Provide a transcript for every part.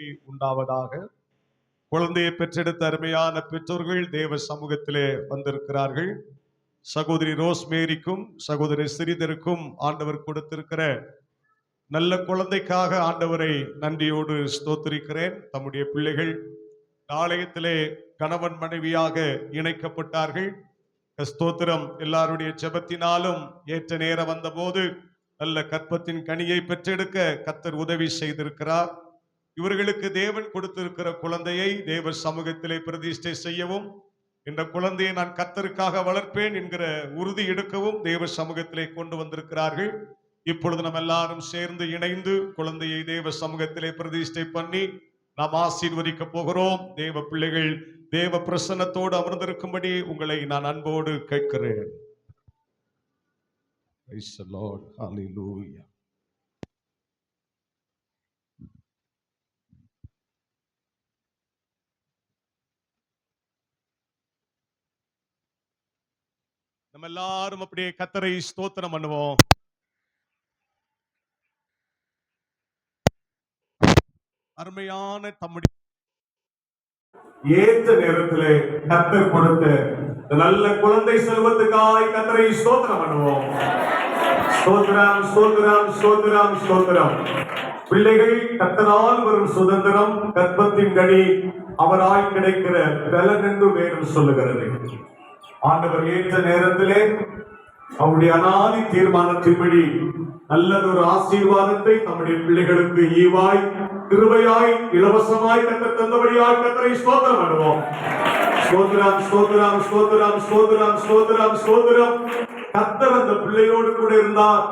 உண்டாவதாக. குழந்தையை பெற்றெடுத்த அருமையான பெற்றோர்கள் தேவ சமூகத்திலே வந்திருக்கிறார்கள். சகோதரி ரோஸ்மேரிக்கும் சகோதரி சிறிதருக்கும் ஆண்டவர் கொடுத்திருக்கிற நல்ல குழந்தைக்காக ஆண்டவரை நன்றியோடு ஸ்தோத்திரிக்கிறேன். தம்முடைய பிள்ளைகள் ஆலயத்திலே கணவன் மனைவியாக இணைக்கப்பட்டார்கள். ஸ்தோத்திரம். எல்லாருடைய செபத்தினாலும் ஏற்ற நேரம் வந்தபோது நல்ல கற்பத்தின் கனியை பெற்றெடுக்க கத்தர் உதவி செய்திருக்கிறார். இவர்களுக்கு தேவன் கொடுத்திருக்கிற குழந்தையை தேவ சமூகத்திலே பிரதிஷ்டை செய்யவும் இந்த குழந்தையை நான் கத்தருக்காக வளர்ப்பேன் என்கிற உறுதி எடுக்கவும் தேவ சமூகத்திலே கொண்டு வந்திருக்கிறார்கள். இப்பொழுது நம்ம எல்லாரும் சேர்ந்து இணைந்து குழந்தையை தேவ சமூகத்திலே பிரதிஷ்டை பண்ணி நாம் ஆசீர்வதிக்க போகிறோம். தேவ பிள்ளைகள் தேவ பிரசன்னத்தோடு அமர்ந்திருக்கும்படி உங்களை நான் அன்போடு கேட்கிறேன். நம்ம எல்லாரும் அப்படியே கத்தரை ஸ்தோத்திரம் பண்ணுவோம். அருமையான தம்முடைய ஏற்ற நேரத்திலே கத்தர் கொடுத்த நல்ல குழந்தை செல்வத்துக்காய் கத்தரை ஸ்தோத்திரம் பண்ணுவோம். ஸ்தோத்திரம் ஸ்தோத்திரம் ஸ்தோத்திரம் ஸ்தோத்திரம். பிள்ளைகள் கத்தனால் வரும் சுதந்திரம் கற்பத்தின் கனி அவராய் கிடைக்கிற பலன் என்று வேறு சொல்லுகிறது. ஆண்டவர் ஏற்ற நேரத்திலே அவருடைய அனாதி தீர்மானத்தின்படி நல்லதொரு ஆசீர்வாதத்தை நம்முடைய பிள்ளைகளுக்கு ஈவாய் கிருபையாய் இலவசமாய் கத்த தந்தபடியாய் கத்தரை ஸ்தோத்திரம் பண்ணுவோம். ஸ்தோத்திரம் ஸ்தோத்திரம் ஸ்தோத்திரம் ஸ்தோத்திரம் ஸ்தோத்திரம் ஸ்தோத்திரம். கத்தர் அந்த பிள்ளையோடு கூட இருந்தார்.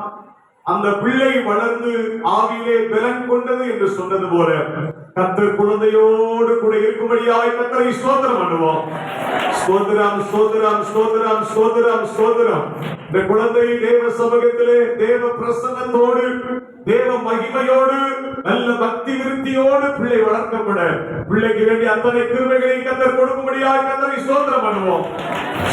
அந்த பிள்ளை வளர்ந்து ஆவியிலே பலன் கொண்டது என்று சொன்னது போல. கத்தர் குழந்தையோடு கூட இருக்கும்படியாய் கத்தரை ஸ்தோத்திரம் பண்ணுவோம். ஸ்தோத்திரம் ஸ்தோத்திரம் ஸ்தோத்திரம் ஸ்தோத்திரம் ஸ்தோத்திரம். இந்த குழந்தை தேவ சமூகத்திலே தேவ பிரசன்னத்தோடு தேவ மகிமையோடு பக்தி விருத்தியோடு பிள்ளை வளர்க்கப்பட. பிள்ளைக்கு வேண்டிய அத்தனை கிருமைகளை கத்தர் கொடுக்கும்படியாக கத்தரை ஸ்தோத்திரம் பண்ணுவோம்.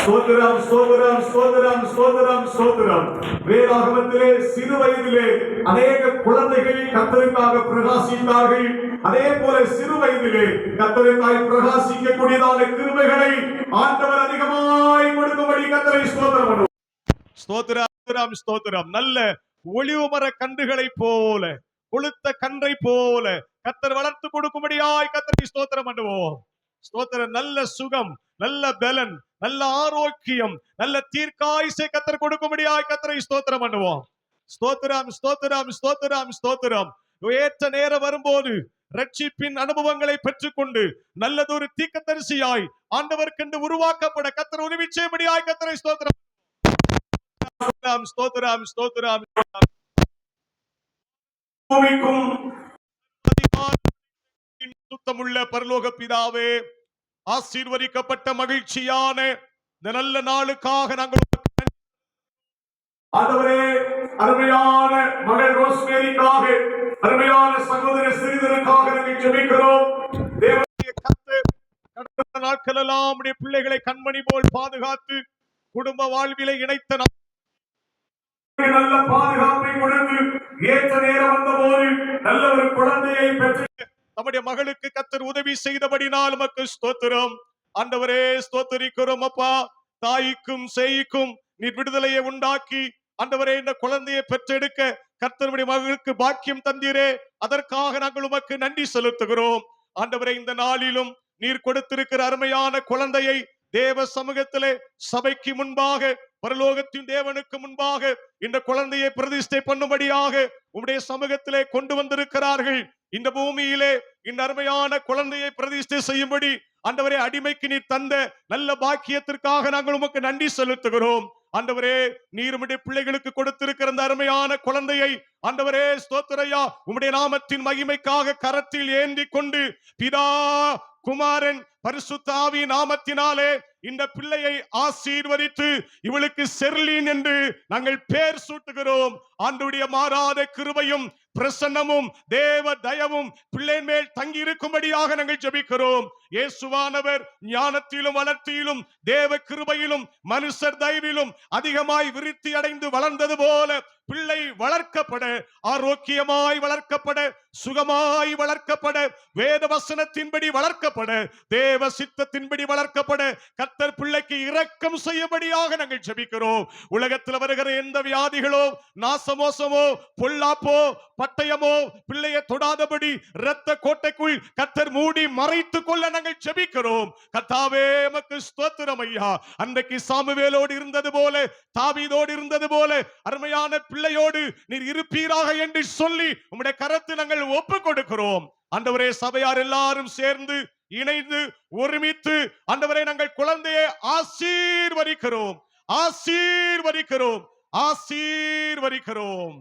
சோதரம் சோதரம் சோதரம் சோதரம் சோதரம் வேதாகமத்திலே சிறு வயதிலே அநேக குழந்தைகள் கத்தருக்காக பிரகாசித்தார்கள் அதே போல சிறு வயதிலே கத்தருக்காய் பிரகாசிக்கக்கூடியதான கிருமைகளை ஆண்டவர் அதிகமாய் கொடுக்கும்படி கத்தரை ஸ்தோத்திரம் பண்ணுவோம். ஸ்தோத்திரம் ஸ்தோத்திரம் நல்ல ஒளிவு மர கன்றுகளை போல. கொளுத்த கன்றை போல கத்தர் வளர்த்து கொடுக்கும்படியாய் கத்தரை ஸ்தோத்திரம் பண்ணுவோம். ஸ்தோத்திரம் நல்ல சுகம் நல்ல பலன் நல்ல ஆரோக்கியம் நல்ல தீர்க்காயுசை கத்தர் கொடுக்கும்படியாய் கத்தரை ஸ்தோத்திரம் பண்ணுவோம். ஸ்தோத்திரம் ஸ்தோத்திரம் ஸ்தோத்திரம் ஸ்தோத்திரம். ஏற்ற நேரம் வரும்போது ரட்சிப்பின் அனுபவங்களை பெற்றுக்கொண்டு நல்லதொரு தீக்கத்தரிசியாய் கண்டு உருவாக்கப்பட கத்தர் உதவி செய்யும்படியாய் கத்தரை ஸ்தோத்திரம். ஸ்தோத்திரம் ஸ்தோத்திரம் ஸ்தோத்திரம். சுத்தமுள்ள பரலோக பிதாவே ஆசீர்வதிக்கப்பட்ட மகிழ்ச்சியான இந்த நல்ல நாளுக்காக நாங்கள் ஆண்டவரே அருமையான மகள் ரோஸ்மேரிக்காக அருமையான சகோதர சிறிதருக்காக நாங்கள் ஜெபிக்கிறோம். தேவனுடைய கர்த்தர் கடந்த நாட்கள் எல்லாம் பிள்ளைகளை கண்மணி போல் பாதுகாத்து குடும்ப வாழ்விலை இணைத்த நல்ல பாதுகாப்பை கொடுத்து ஏற்ற நேரம் வந்த போது நல்ல ஒரு குழந்தையை பெற்று நம்முடைய மகளுக்கு கத்தர் உதவி செய்தபடினால் உமக்கு ஸ்தோத்திரம். ஆண்டவரே ஸ்தோத்தரிக்கிறோம் அப்பா. தாய்க்கும் சேய்க்கும் நீ விடுதலையை உண்டாக்கி ஆண்டவரே இந்த குழந்தையை பெற்றெடுக்க கர்த்தருடைய மகளுக்கு பாக்கியம் தந்தீரே. அதற்காக நாங்கள் உமக்கு நன்றி செலுத்துகிறோம். ஆண்டவரே இந்த நாளிலும் நீர் கொடுத்திருக்கிற அருமையான குழந்தையை தேவ சமூகத்திலே சபைக்கு முன்பாக பரலோகத்தின் தேவனுக்கு முன்பாக இந்த குழந்தையை பிரதிஷ்டை பண்ணும்படியாக உம்முடைய சமூகத்திலே கொண்டு வந்திருக்கிறார்கள். இந்த பூமியிலே இந்த அருமையான குழந்தையை பிரதிஷ்டை செய்யும்படி அந்தவரே அடிமைக்கு நீர் தந்த நல்ல பாக்கியத்திற்காக நாங்கள் உமக்கு நன்றி செலுத்துகிறோம். அந்தவரே நீருமுடைய பிள்ளைகளுக்கு கொடுத்திருக்கிற அந்த அருமையான குழந்தையை ஆண்டவரே ஸ்தோத்திரையா. உம்முடைய நாமத்தின் மகிமைக்காக கரத்தில் ஏந்தி கொண்டு பிதா குமாரன் பரிசுத்தாவி நாமத்தினாலே இந்த பிள்ளையை ஆசீர்வதித்து இவளுக்கு செர்லின் என்று நாங்கள் பேர் சூட்டுகிறோம். ஆண்டுடைய மாறாத கிருபையும் பிரசன்னமும் தேவ தயவும் பிள்ளையின் மேல் தங்கியிருக்கும்படியாக நாங்கள் ஜபிக்கிறோம். இயேசுவானவர் ஞானத்திலும் வளர்ச்சியிலும் தேவ கிருபையிலும் மனுஷர் தயவிலும் அதிகமாய் விருத்தி அடைந்து வளர்ந்தது போல பிள்ளை வளர்க்கப்பட ஆரோக்கியமாய் வளர்க்கப்பட சுகமாய் வளர்க்கப்பட வேத வசனத்தின்படி வளர்க்கப்பட தேவ சித்தத்தின்படி வளர்க்கப்பட. கத்தர் பிள்ளைக்கு இரக்கம் செய்யபடியாக நாங்கள் ஜெபிக்கிறோம். உலகத்தில் வருகிற எந்த வியாதிகளோ நாசமோசமோ பொல்லாப்போ பட்டயமோ பிள்ளையை தொடாதபடி இரத்த கோட்டைக்குள் கத்தர் மூடி மறைத்துக் கொள்ள நாங்கள் ஜெபிக்கிறோம். கத்தாவே எமக்கு ஸ்தோத்திரம் ஐயா. அன்றைக்கு சாமுவேலோடு இருந்தது போல தாவீதோடு இருந்தது போல அருமையான பிள்ளையோடு நீர் இருப்பீராக என்று சொல்லி உம்முடைய கரத்து நாங்கள் ஒப்பு கொடுக்கிறோம் அந்தவரே சபையார் எல்லாரும் சேர்ந்து இணைந்து ஒருமித்து அந்தவரை நாங்கள் குழந்தையை ஆசீர்வதிக்கிறோம். ஆசீர்வதிக்கிறோம். ஆசீர்வதிக்கிறோம்.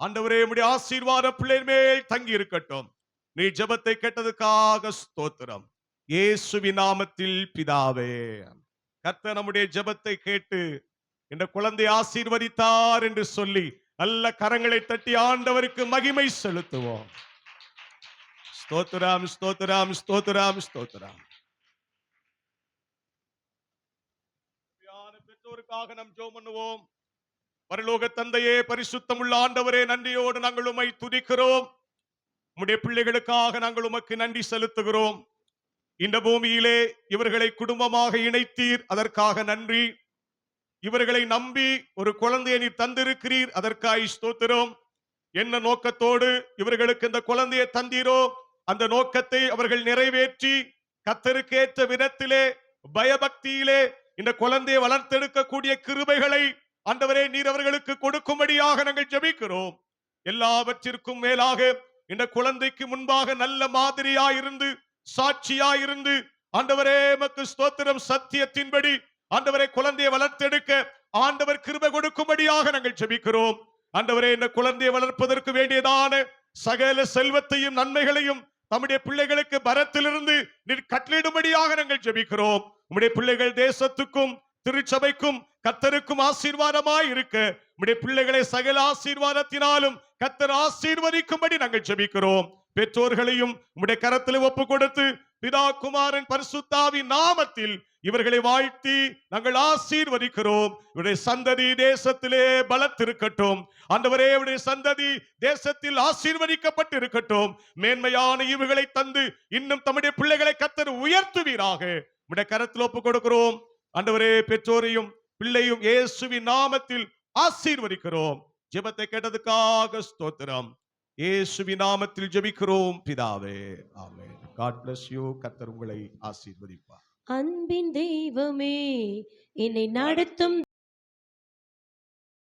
அந்தவரே உடைய ஆசீர்வாத பிள்ளை மேல் தங்கி இருக்கட்டும். நீ ஜபத்தை கேட்டதுக்காக ஸ்தோத்திரம். இயேசுவி நாமத்தில் பிதாவே. கர்த்த நம்முடைய ஜபத்தை கேட்டு இந்த குழந்தை ஆசீர்வதித்தார் என்று சொல்லி நல்ல கரங்களை தட்டி ஆண்டவருக்கு மகிமை செலுத்துவோம். ஸ்தோத்ராம் ஸ்தோத்ராம் ஸ்தோத்ராம் ஸ்தோத்ராம் பெற்றோருக்காக நாம் ஜோ பண்ணுவோம். பரலோக தந்தையே பரிசுத்தம் உள்ள ஆண்டவரே நன்றியோடு நாங்கள் உமை துதிக்கிறோம். உம்முடைய பிள்ளைகளுக்காக நாங்கள் உமக்கு நன்றி செலுத்துகிறோம். இந்த பூமியிலே இவர்களை குடும்பமாக இணைத்தீர். அதற்காக நன்றி. இவர்களை நம்பி ஒரு குழந்தையை நீர் தந்திருக்கிறீர். அதற்காய் ஸ்தோத்திரம். என்ன நோக்கத்தோடு இவர்களுக்கு இந்த குழந்தையை தந்தீரோ? அந்த நோக்கத்தை அவர்கள் நிறைவேற்றி கத்தருக்கேற்ற விதத்திலே பயபக்தியிலே இந்த குழந்தையை வளர்த்தெடுக்கக்கூடிய கிருபைகளை அந்தவரே நீர் அவர்களுக்கு கொடுக்கும்படியாக நாங்கள் ஜெபிக்கிறோம். எல்லாவற்றிற்கும் மேலாக இந்த குழந்தைக்கு முன்பாக நல்ல மாதிரியாயிருந்து சாட்சியாயிருந்து ஆண்டவரே மக்கு ஸ்தோத்திரம் சத்தியத்தின்படி ஆண்டவரை குழந்தையை வளர்த்தெடுக்க ஆண்டவர் கிருபை கொடுக்கும்படியாக நாங்கள் செபிக்கிறோம் ஆண்டவரே இந்த குழந்தையை வளர்ப்பதற்கு வேண்டியதான சகல செல்வத்தையும் நன்மைகளையும் நம்முடைய பிள்ளைகளுக்கு பரத்திலிருந்து நீர் கட்டளிடும்படியாக நாங்கள் ஜெபிக்கிறோம். உம்முடைய பிள்ளைகள் தேசத்துக்கும் திருச்சபைக்கும் கத்தருக்கும் ஆசீர்வாதமாய் இருக்க உம்முடைய பிள்ளைகளை சகல ஆசீர்வாதத்தினாலும் கத்தர் ஆசீர்வதிக்கும்படி நாங்கள் ஜெபிக்கிறோம். பெற்றோர்களையும் உம்முடைய கரத்தில் ஒப்பு கொடுத்து பிதா குமாரன் பரிசுத்தாவி நாமத்தில் இவர்களை வாழ்த்தி நாங்கள் ஆசீர்வதிக்கிறோம். இவருடைய சந்ததி தேசத்திலே பலத்திருக்கட்டும். அந்தவரே இவருடைய சந்ததி தேசத்தில் ஆசீர்வதிக்கப்பட்டு இருக்கட்டும் மேன்மையான இவுகளை தந்து இன்னும் தம்முடைய பிள்ளைகளை கத்தர் உயர்த்துவீராக. உடைய கரத்தில் ஒப்பு கொடுக்கிறோம். அந்தவரே பெற்றோரையும் பிள்ளையும் இயேசுவின் நாமத்தில் ஆசீர்வதிக்கிறோம். ஜெபத்தை கேட்டதுக்காக ஸ்தோத்திரம். இயேசுவின் நாமத்தில் ஜெபிக்கிறோம் பிதாவே. ஆமே காட் பிளஸ் யூ கத்தர் உங்களை ஆசீர்வதிப்பார். அன்பின் தெய்வமே என்னை நடத்தும்